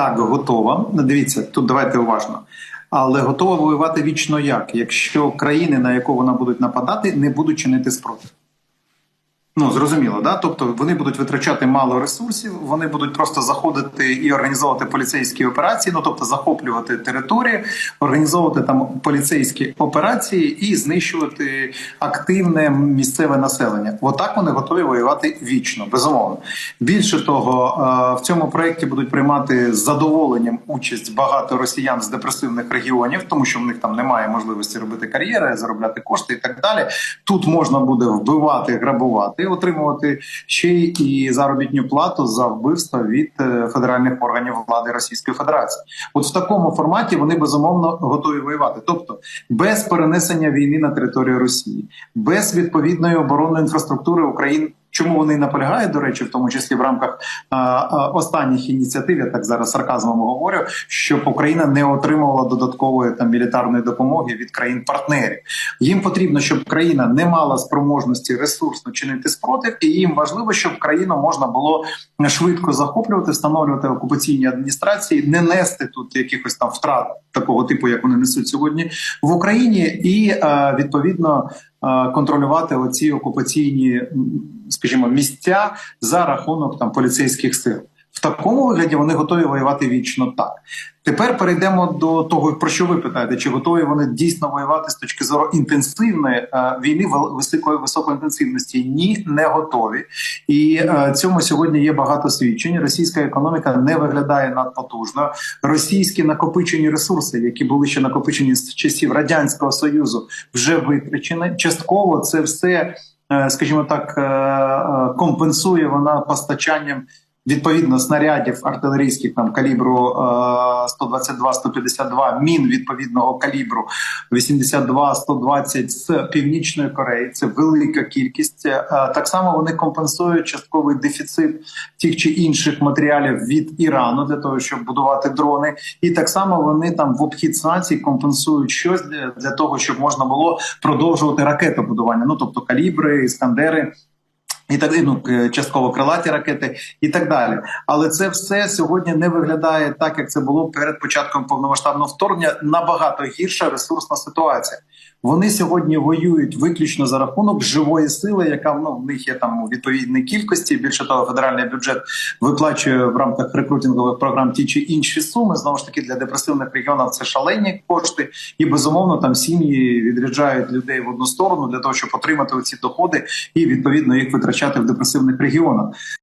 так готова. Дивіться, тут давайте уважно. Але готова воювати вічно як, якщо країни, на яку вона будуть нападати, не будуть чинити спротив. Ну зрозуміло, да. Тобто вони будуть витрачати мало ресурсів, вони будуть просто заходити і організовувати поліцейські операції, ну тобто захоплювати території, організовувати там поліцейські операції і знищувати активне місцеве населення. Отак вони готові воювати вічно, безумовно. Більше того, е, в цьому проєкті будуть приймати з задоволенням участь багато росіян з депресивних регіонів, тому що в них там немає можливості робити кар'єри, заробляти кошти і так далі. Тут можна буде вбивати, грабувати, отримувати ще й заробітну плату за вбивство від е, федеральних органів влади Російської Федерації. От в такому форматі вони безумовно готові воювати, тобто без перенесення війни на територію Росії, без відповідної оборонної інфраструктури України. Чому вони наполягають, до речі, в тому числі в рамках а, а, останніх ініціатив, я так зараз сарказмом говорю, щоб Україна не отримувала додаткової там мілітарної допомоги від країн-партнерів. Їм потрібно, щоб країна не мала спроможності ресурсно чинити спротив, і їм важливо, щоб країну можна було швидко захоплювати, встановлювати окупаційні адміністрації, не нести тут якихось там втрат такого типу, як вони несуть сьогодні в Україні, і е, відповідно контролювати оці окупаційні, скажімо, місця за рахунок там поліцейських сил. Такому вигляді вони готові воювати вічно так. Тепер перейдемо до того, про що ви питаєте, чи готові вони дійсно воювати з точки зору інтенсивної е, війни високої високої інтенсивності? Ні, не готові. І е, цьому сьогодні є багато свідчень. Російська економіка не виглядає надпотужно. Російські накопичені ресурси, які були ще накопичені з часів радянського союзу, вже витрачені. Частково це все, е, скажімо так, компенсує вона постачанням відповідно снарядів артилерійських там калібру е, 122-152, мін відповідного калібру 82-120 з північної Кореї. Це велика кількість. Е, Так само вони компенсують частковий дефіцит тих чи інших матеріалів від Ірану для того, щоб будувати дрони, і так само вони там в обхід санкцій компенсують щось для того, щоб можна було продовжувати ракетобудування. Ну тобто калібри, іскандери. І так ну, частково крилаті ракети і так далі. Але це все сьогодні не виглядає так, як це було перед початком повномасштабного вторгнення. Набагато гірша ресурсна ситуація. Вони сьогодні воюють виключно за рахунок живої сили, яка ну, в них є там у відповідній кількості. Більше того, федеральний бюджет виплачує в рамках рекрутингових програм ті чи інші суми. Знову ж таки, для депресивних регіонів це шалені кошти, і безумовно там сім'ї відряджають людей в одну сторону для того, щоб отримати ці доходи і відповідно їх витрачати в депресивних регіонах.